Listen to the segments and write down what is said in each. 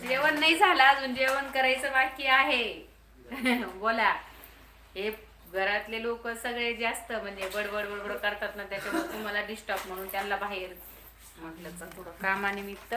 जेवण नाही झालं अजून जेवण करायचं बाकी आहे. बोला. हे घरातले लोक सगळे जास्त म्हणजे बडबड बडबड करतात ना त्याच्यामुळे तुम्हाला डिस्टर्ब म्हणून त्यांना बाहेर म्हटलं थोडं कामानिमित्त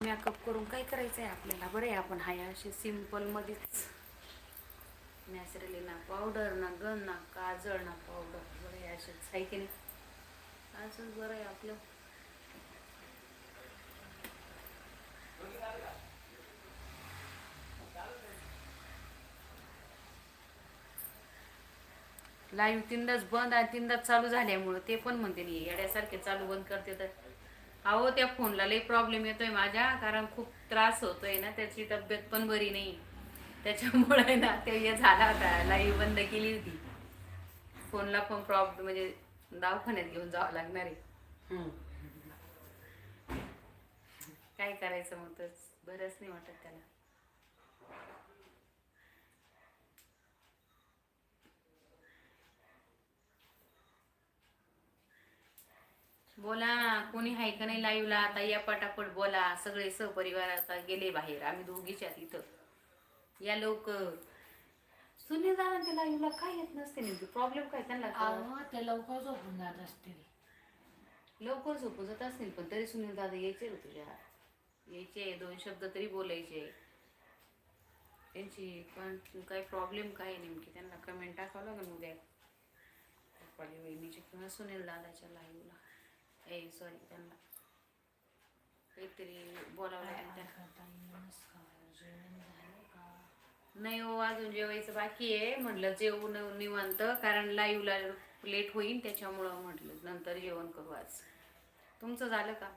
मेकअप करून काय करायचं आहे आपल्याला? बरं आहे आपण हाय असे सिम्पलमध्येच नॅचरली ना पावडर ना गन ना काजळ ना पावडर बरं आहे असेच आहे की नाही? असंच बरं आहे आपलं. लाईव्ह तीनदाच बंद आणि तीनदाच चालू झाल्यामुळं ते पण म्हणते नाही येड्यासारखे चालू बंद करते तर. अहो त्या फोनला लई प्रॉब्लेम येतोय माझ्या कारण खूप त्रास होतोय ना त्याची तब्येत पण बरी नाही. त्याच्यामुळे ना ते हे झाला होता लाईव्ह बंद केली होती. फोनला पण प्रॉब्लेम म्हणजे दवाखान्यात घेऊन जावं लागणार आहे. काय करायचं मग? तर बरंच नाही वाटत त्याला. बोला कोणी हाय का नाही लाईव्हला आता या पटापट बोला. सगळे सहपरिवार आता गेले बाहेर. आम्ही दोघीच आत इथं या लवकर. सुनील दादा ते लाईव्हला काय येत नसते नेमकी? प्रॉब्लेम काय त्यांना कळत? अहो ते लवकर झोपून जात असतील. लवकर झोपून जात असतील पण तरी सुनील दादा यायचे रे तुझ्या. यायचे दोन शब्द तरी बोलायचे. त्यांची पण काय प्रॉब्लेम काय आहे नेमकी? त्यांना कमेंट टाकावं लागेल उद्या. रुपाली किंवा सुनील दादाच्या लाईव्हला ए सॉरी त्यांना काहीतरी बोलावं काय लागेल त्यांना करता नमस्कार जेवण झालं का नाही हो अजून जेवायचं बाकी आहे म्हटलं जेवू निवांत कारण लाईव्हला लेट होईल त्याच्यामुळं म्हटलं नंतर जेवण करू आज तुमचं झालं का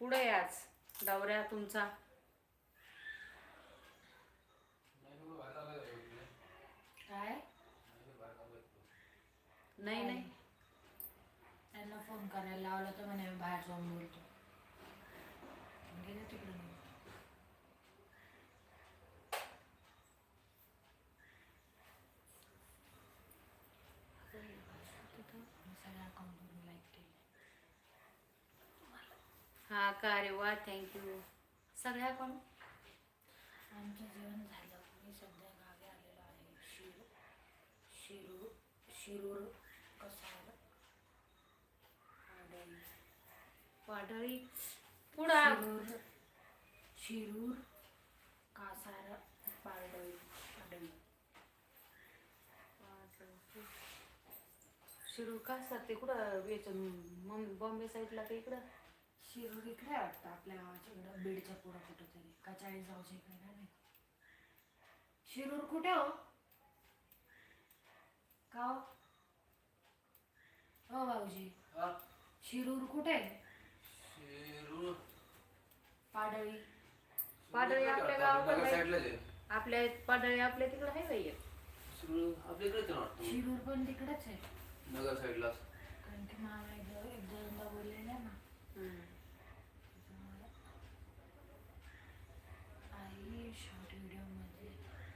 कुठं आहे आज दौऱ्या तुमचा काय नाही नाही फोन करायला लावला तर म्हणे मी बाहेर जाऊन बोलतो. गेले तिकडे सगळ्या अकाउंटवरून लाईक केले. हा का? अरे वा थँक्यू सगळ्या कोण? आमचं जेवण झालं. मी सध्या गावी आलेलो आहे शिरूर शिरूर शिरूर कसार पाडळी पुढं शिरूर. कासार पारडई पाडळी. शिरूर का सर ते कुठं याच्या बॉम्बे साईडला का इकडं? शिरूर इकडे वाटतं आपल्या गावाच्या इकडं बीडच्या पुढं कुठं तरी का चाळीस गावच्या इकडे नाही शिरूर कुठे हो? का हो? हो भाऊजी. शिरूर कुठे? आहे? पाडळी पाडळी आपल्या गावाकडे आहे. साईडला आहे. आपल्या पाडळी आपल्या तिकडं आहे बाई एक. शिरूर पण तिकडेच आहे. नगर साईडला. कारण की मामा एकदा एक दोनदा बोललेला ना. त्याच्यामुळे आई शॉर्ट व्हिडिओमध्ये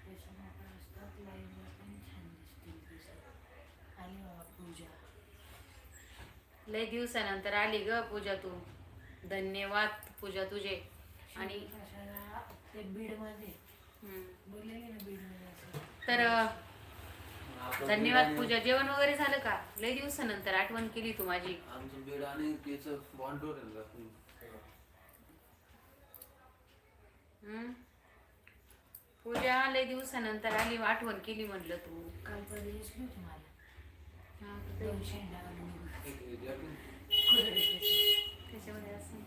केस मोठे असतात लाईव्हला पण छान दिसतील दिसत आली बाबा पूजा. लय दिवसानंतर आली ग पूजा तू. धन्यवाद पूजा तुझे. आणि आणि कशाला ते बीडमध्ये. हम्म. बोललेली ना बीडमध्ये असं. तर धन्यवाद पूजा. जेवण वगैरे झालं का? लय दिवसानंतर आठवण केली तू माझी. आमचं बेड आणि त्याचं बॉन्डवर आहे ना. हम्म? पूजा लय दिवसानंतर आली आठवण केली म्हटलं तू. काल घालून एक- त्याच्यामध्ये असं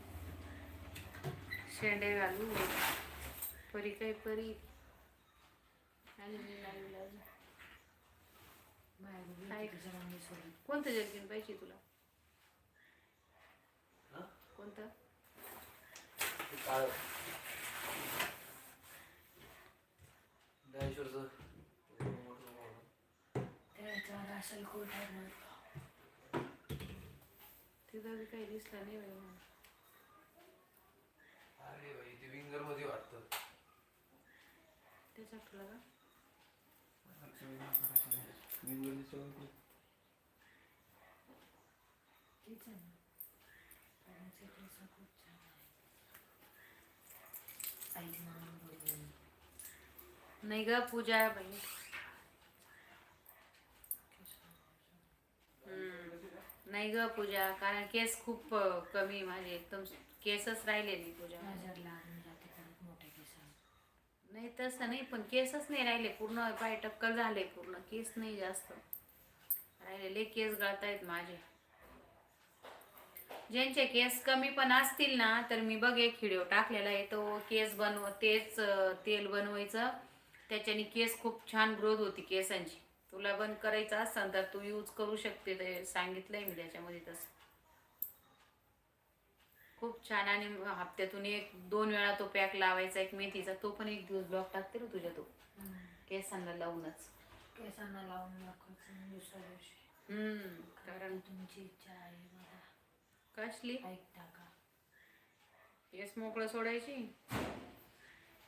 शेंडे घालू परी काय परी आणि मी लावू लावू. काय? कोणतं जर्किन पाहिजे तुला हा? कोणतं. असेल कोठार तिथं बी काही दिसलं नाही बाई मला. अरे बाई ते विंगरमध्ये वाटतं. त्याच्यात तुला का? विंगर दिसतं तेच आहे ना पाण्याचे केस खूप छान आहे. आई म्हणून बोलून नाही ग पूजा बाई हम्म. नाही ग पूजा कारण केस खूप कमी माझे. एकदम केसच राहिले नाही पूजा. नजर लागून जाते परत मोठ्या केसांना नाही तसं नाही पण केसच नाही राहिले. पूर्ण पाय टक्कल झाले पूर्ण केस नाही जास्त. राहिलेले केस गळतायत माझे. ज्यांचे केस कमी पण असतील ना तर मी बघ एक व्हिडिओ टाकलेला आहे. तो केस बनव तेच अं, तेल बनवायचं. त्याच्याने केस खूप छान ग्रोथ होती केसांची. तुला बंद करायचं असेल तर तू यूज करू शकते ते. सांगितलंय मी त्याच्यामध्ये तसं. खूप छान. आणि हप्त्यातून एक दोन वेळा तो पॅक लावायचा एक मेथीचा. तो पण एक दिवस ब्लॉक टाकते ना तुझ्या तो. केसांना लावूनच. केसांना लावून दाखवायचं दुसऱ्या दिवशी. हम्म. कारण तुमची इच्छा आहे मला कसली? ऐकता का. केस मोकळं सोडायची?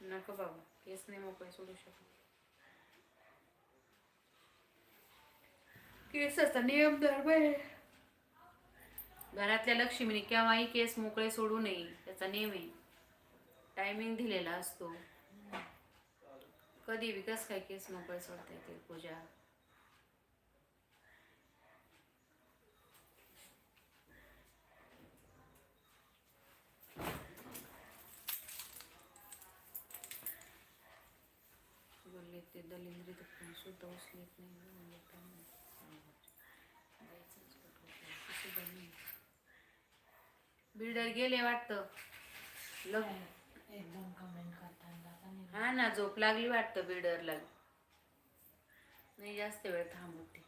नको बाबा. केस नाही मोकळे सोडू शकत. केसाचा नियम धर्म घरातल्या लक्ष्मीने केव्हाही केस मोकळे सोडू नये त्याचा नियम आहे. टायमिंग दिलेला असतो. कधी विकास काय केस मोकळे सोडता येतील पूजा? ते दलिंद्री तर शुद्ध सुद्धा उचलीत नाही म्हणजे म्हणले तर नाही. जायचंच कुठं होतं, ते सुद्धा नाही. बिल्डर गेले वाटतं. लग एकदम कमेंट करताना हा ना झोप लागली वाटतं बिल्डरला. नाही जास्त वेळ थांबवते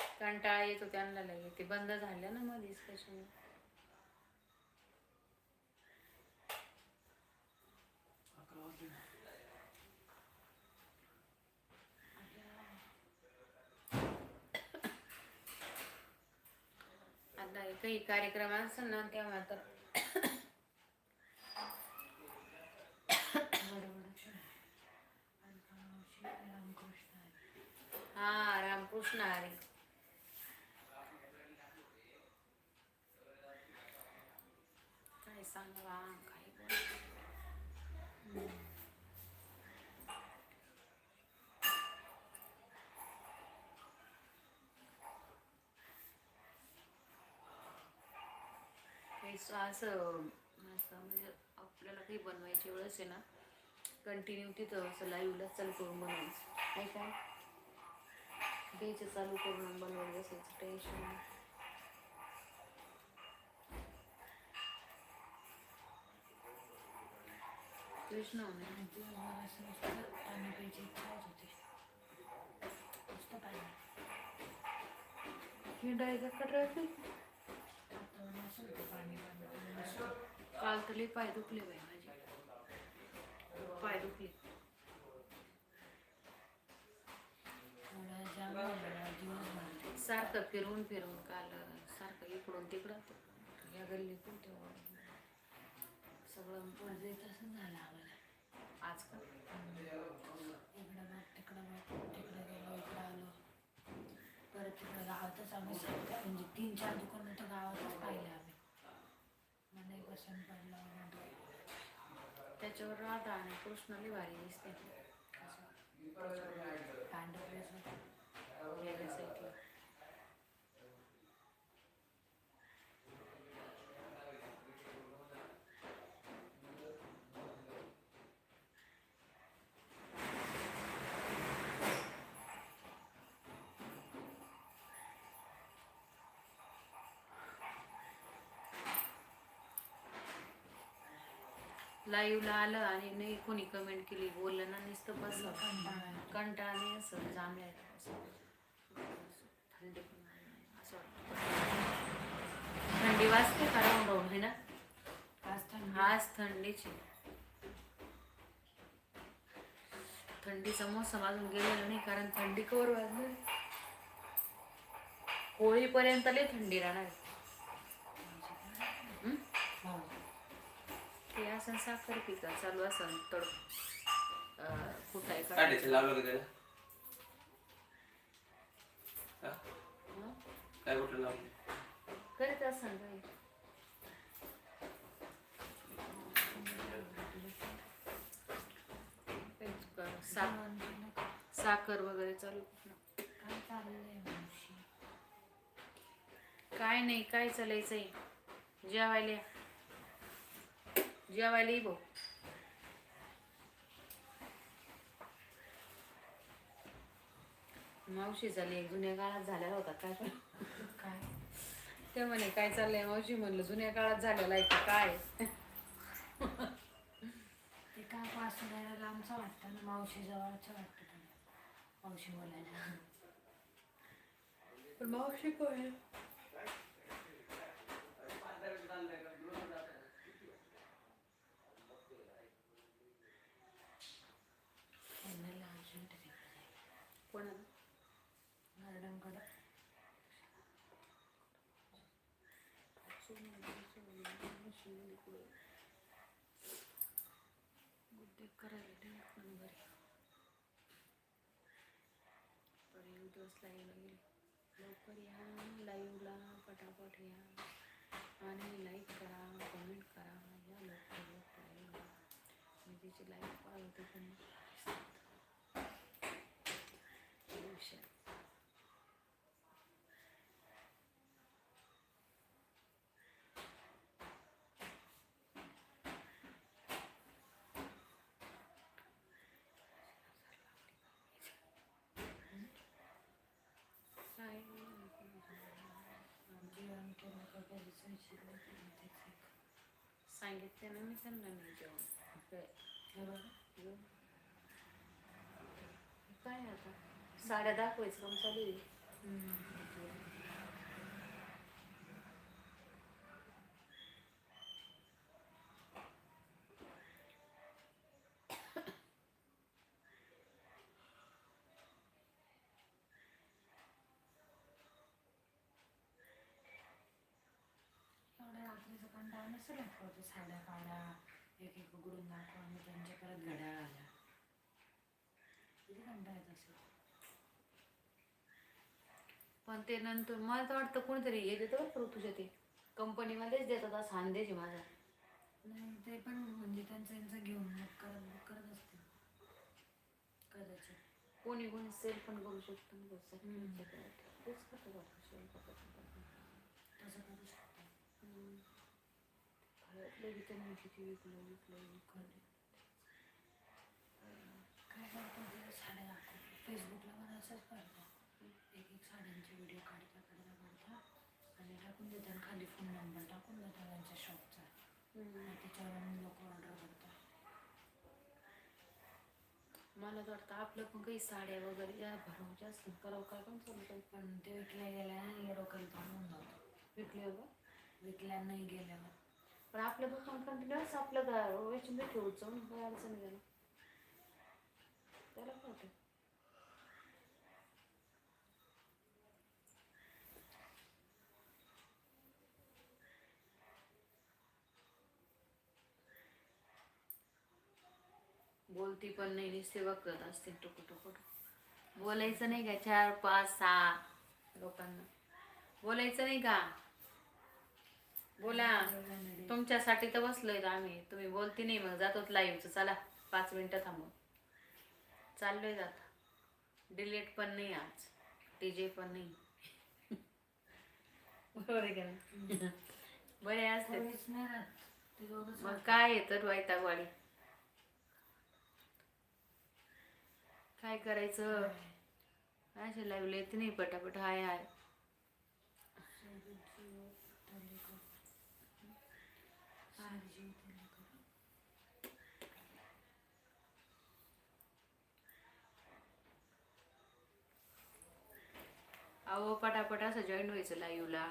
कंटाळा येतो त्यांना लगे ते बंद झालं ना मध्येच कशाने अकरा वाजले ना. आता हे काही कार्यक्रम असेल ना तेव्हा तर बरोबर रामकृष्ण आहे हा रामकृष्ण हरी काय सांगा काय बोलावं? असं असं म्हणजे आपल्याला काही बनवायची वेळेस आहे ना कंटिन्यू तिथं असं लाईव्हला चालू करून बनवायचं. नाही काय? घ्यायचं चालू करून बनवत असायचं टेन्शन नाही. असं पाणी प्यायची इच्छा होती. नुसतं पाणी ट्रॅफिक वातावरण असं होतं पाणी पाणी पाणी नुसतं. काल तर लई पाय दुखले बाई माझे. पाय दुखले. सारखं फिरवून फिरवून काल सारखं इकडून तिकडं. या गल्लीतून तेव्हा सगळं पडदे तसं झालं आम्हाला आज का इकडं बघ तिकडं बघ तिकडं गेलो इकडं आलो परत तिकडं गावातच आम्ही सगळं म्हणजे तीन चार दुकानं तर गावातच पाहिले आम्ही. मला एक पसंत पडलं त्याच्यावर राधा आणि कृष्णाली भारी दिसते. पांढरं dress होतं. वेगळ्या साईडला लाईव्हला आलं आणि नाही कोणी कमेंट केली बोललं ना नुसतं बस कंटाळा नाही असं जांभळ्या थंडी आहे, असं थंडी वाजते का राहून राहून है ना? आज थंडी. आज थंडीची. थंडीचा मोसम अजून गेलेला नाही कारण थंडी कवर वाजणार होळीपर्यंत लय थंडी राहणार ते असं साखर पिका चालू असं तड काय काढायचं. लावलं का त्याला हा? हं? काय कुठलं लावलं करीत असं काही? साखर वगैरे चालू. काय चाललंय मावशी काय नाही काय चालायचंय जेवायला. जेवायला भाऊ मावशी झाली जुन्या काळात झालेला होता काय पण. काय? ते म्हणे काय चाललंय मावशी? म्हणलं जुन्या काळात झालेला आहे का काय? ते काय पासून लांबचं वाटतं ना मावशी जवळचं वाटतं मावशी बोलायला. पण मावशी काय त्यांना बुद्धी करायला नाही पण बरे पण दिवस लाईव्हला गेले लवकर या लाईव्हला पटापट या आणि लाईक करा कमेंट करा या लवकर लवकर लाईव्हला मी तिची लाईव्ह पाहत होते पण विषय काय जेवण केलं का कधी विचारलं की नाही तेच एक. सांगितले ना मी त्यांना नाही जेवण काय हे बघा. जेवण. काय आता साड्या दाखवायचं काम चालू आहे रात्रीचं कंटाळा नसेल येत का ते साड्या काढा एक एक उघडून दाखवा आणि त्यांच्या परत घड्याळ आल्या किती कंटाळा येत असेल पण ते नंतर मला तर वाटतं कोणीतरी हे देतं बरं तुझ्या ते. कंपनीमध्येच देतात आहे माझा. नाही ते पण म्हणजे त्यांचं यांचं घेऊन मग करत करत असतील. कदाचित. कोणी कोणी सेल पण करू शकतो ना बस हम्म. तेच करतो स्वयंपाकाचं पण. तसं करू शकतो हम्म. बाहेरलं विकलं विकलं विकलं काय करतो ते साड्या दाखव फेसबुकला मला असंच करतो एक एक साड्यांचे व्हिडिओ काढता काढता काढता आणि टाकून देतात खाली फोन नंबर टाकून देतात त्यांच्या शॉपचा आणि त्याच्यावरून लोक ऑर्डर करतात मला तर वाटतं आपलं पण काही साड्या वगैरे या भरवच्या असतील करावं काय पण चालू पण ते विकल्या गेल्या आणि डोक्याला ताण होऊन जातो. विकले विकल्या नाही गेल्यावर. पण आपलं दुकान कंटिन्युअस आपलं का वेचून बी काय अडचण नाही त्याला. त्याला काय होतं. बोलती पण नाही सेवा करत असते टुकू टुकू. बोलायचं नाही का? चार पाच सहा लोकांना. बोलायचं नाही का? बोला. तुमच्यासाठी तर बसलोय आम्ही. तुम्ही बोलती नाही मग जातोच लाईव्हचं चला पाच मिनिटं थांबू चाललोय जात. डिलीट पण नाही आज. टीजे पण नाही. बरोबर? बरे असते मग काय आहे तर वैतागवाडी? काय करायचं. असे लाईव्ह येते नाही पटापट. हाय हाय. अहो पटापट असं जॉईन व्हायचं लाईव्हला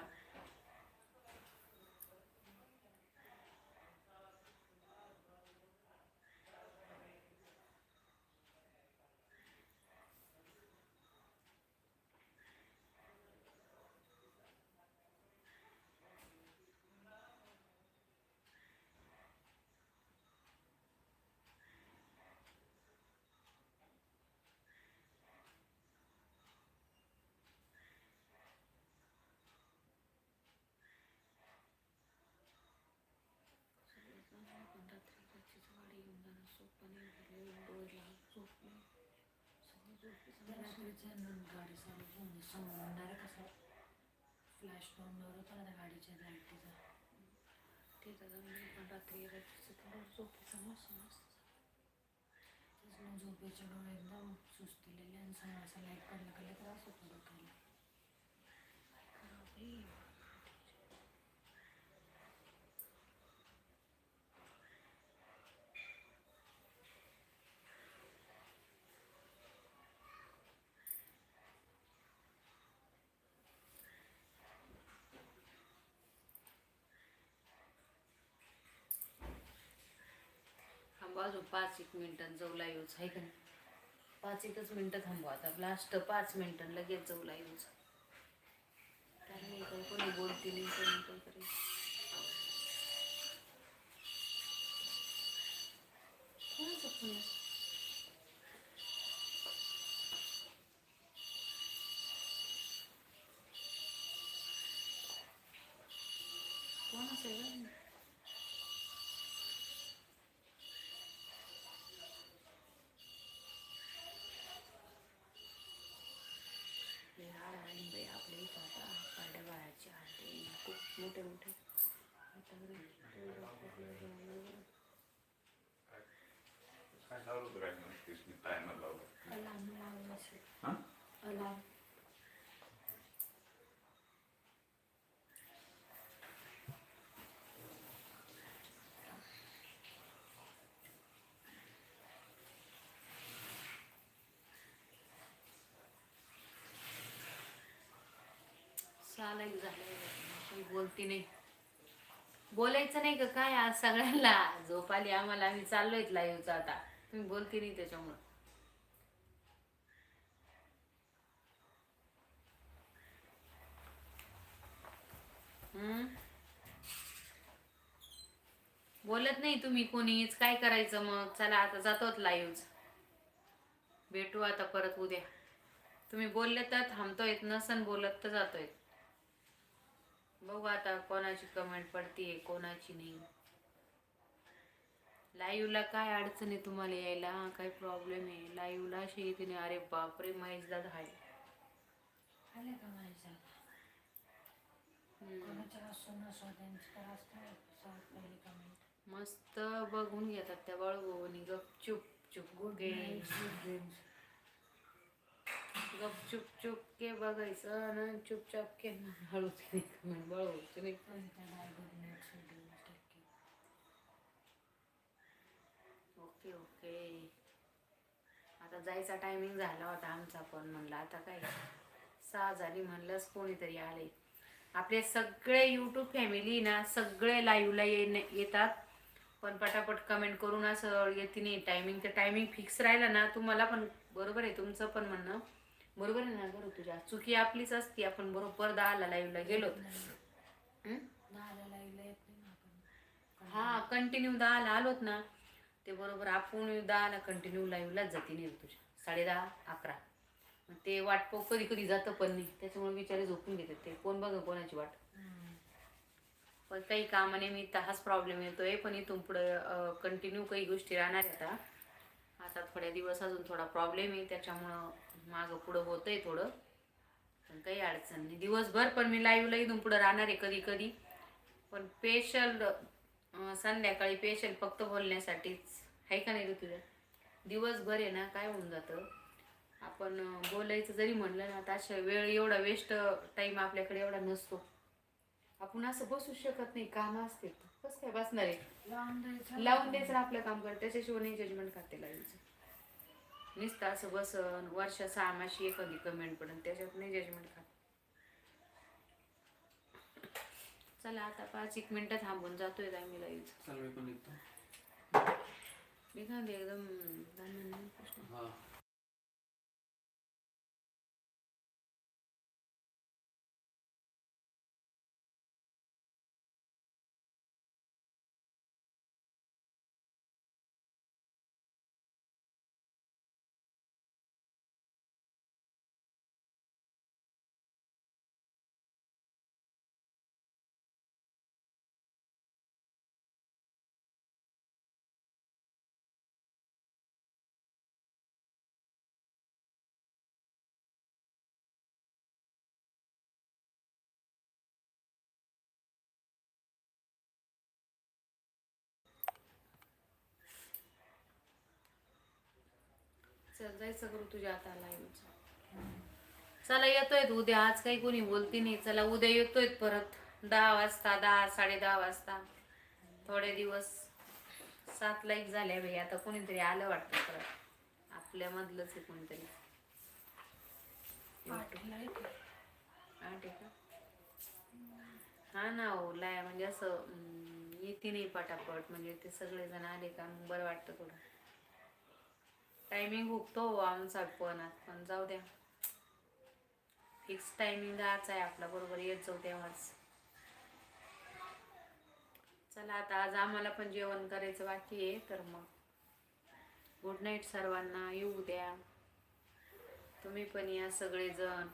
त्या रात्रीचं न- गाडी चालू होऊन समोरून डायरेक्ट असं फ्लॅश बॉम्बवर होता ना त्या गाडीच्या डोळे एकदम सुस्तीलेले आणि समोर लाइट पडला का त्रास होतो डोक्याला अजून पाच एक मिनटं जाऊ लाईव्हच आहे का नाही? पाच एकच मिनटं थांबू आता. लास्ट पाच मिनटं लगेच जवला लाईव्हच काही कोणी बोलते नाही कोणी काही फोन आहे? कोणाचा आहे गं? हे हाड आहे बाई आपल्या इथं आता पाड्या बाळाचे हाडे खूप मोठे मोठे. घरी बोलती नाही. बोलायचं नाही का काय आज सगळ्यांना? झोप आली आम्हाला आम्ही चाललोय लाईव्हचं आता. तुम्ही बोलती नाही त्याच्यामुळं. हम्म? बोलत नाही तुम्ही कोणीच. काय करायचं मग? चला आता जातोत लाईव्ह भेटू आता परत उद्या. तुम्ही बोलले तर थांबतोय नसन बोलत तर जातोय. बघू आता कोणाची कमेंट पडतीये कोणाची नाही. लाईव्हला काय अडचण आहे तुम्हाला यायला? काय प्रॉब्लेम आहे? लाईव्हला अशी येते नाही. अरे बापरे महेश दादा हाय. आले का मस्त बघून घेतात त्या बाळगोनी गपचूप चुप गुड गे गप स्वीट गपचूप चुप के बघायचं आणि चुपचाप के हळूच बळूच नाही ओके ओके. आता जायचा टायमिंग झाला होता आमचा पण म्हणलं आता काय? सहा झाली म्हणलंच कोणीतरी आले आपले सगळे यूट्यूब फॅमिली ना सगळे लाईव्हला येणे येतात. पण पटापट कमेंट करून असं येते नाही. टायमिंग तर टायमिंग फिक्स राहिला ना तुम्हाला पण बरोबर आहे तुमचं पण म्हणणं. बरोबर आहे ना बरोबर तुझ्या. चुकी आपलीच असती आपण बरोबर दहाला लाईव्हला गेलो. हा? कंटिन्यू दहाला आलोत ना ते बरोबर आपण दहाला कंटिन्यू लाईव्हलाच जाते नाही तुझ्या. साडे दहा अकरा. मग ते वाट पो कधी कधी जातं पण नाही. त्याच्यामुळे बिचारे झोपून घेतात ते. कोण बघ कोणाची वाट? पण काही कामानिमित्त हाच प्रॉब्लेम येतोय पण इथून पुढं कंटिन्यू काही गोष्टी राहणार आता. आता थोड्या दिवस अजून थोडा प्रॉब्लेम आहे त्याच्यामुळं मागं पुढं होतंय थोडं. पण काही अडचण नाही. दिवसभर पण मी लाईव्हला इथून पुढं राहणार आहे कधी कधी. पण स्पेशल संध्याकाळी स्पेशल फक्त बोलण्यासाठीच. आहे का नाही तुझ्या दिवसभर आहे ना काय होऊन जातं? आपण बोलायचं जरी म्हणलं ना तर अशा वेळ एवढा वेस्ट टाईम आपल्याकडे एवढा नसतो. आपण असं बसू शकत नाही काम असते कसं काय बसणार आहे? लावून द्यायचं. लावून द्यायचं ना आपलं काम कर त्याच्याशिवाय नाही जजमेंट करते लावायचं नुसतं असं बसन वर्ष सहा माशी एखादी कमेंट पडून त्याच्यात नाही जजमेंट खात. चला आता पाच एक मिनटं थांबून जातोय आम्ही लाईव्ह निघाले एकदम चल जायचं करू तुझ्या आता लाईव्ह चला येतोय उद्या. आज काही कोणी बोलती नाही. चला उद्या येतोय परत. दहा वाजता दहा साडे दहा वाजता. थोडे दिवस. सात लाईक झाल्या बाई. आता कोणीतरी आलं वाटतं परत. आपल्यामधलंच आहे कोणीतरी. आहे. हा हा ना हो लाय म्हणजे असं येते नाही पटापट. म्हणजे ते सगळेजण आले का? मग बरं वाटतं थोडं. टायमिंग हुकतो हो आमचा पण पण जाऊ द्या. फिक्स टायमिंग आज आहे आपला बरोबर येत जाऊ तेव्हाच चला आता आज आम्हाला पण जेवण करायचं बाकी आहे तर मग. गुड नाईट सर्वांना येऊ द्या. तुम्ही पण या सगळेजण.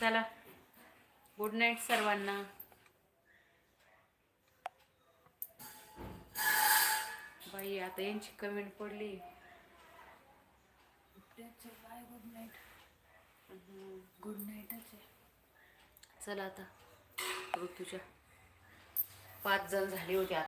चला. गुड नाईट सर्वांना. बाई आता यांची कमेंट पडली. बाय गुड नाईट गुड नाईटच आहे. चला आता. ऋतूच्या पाच जण झाली होती आता.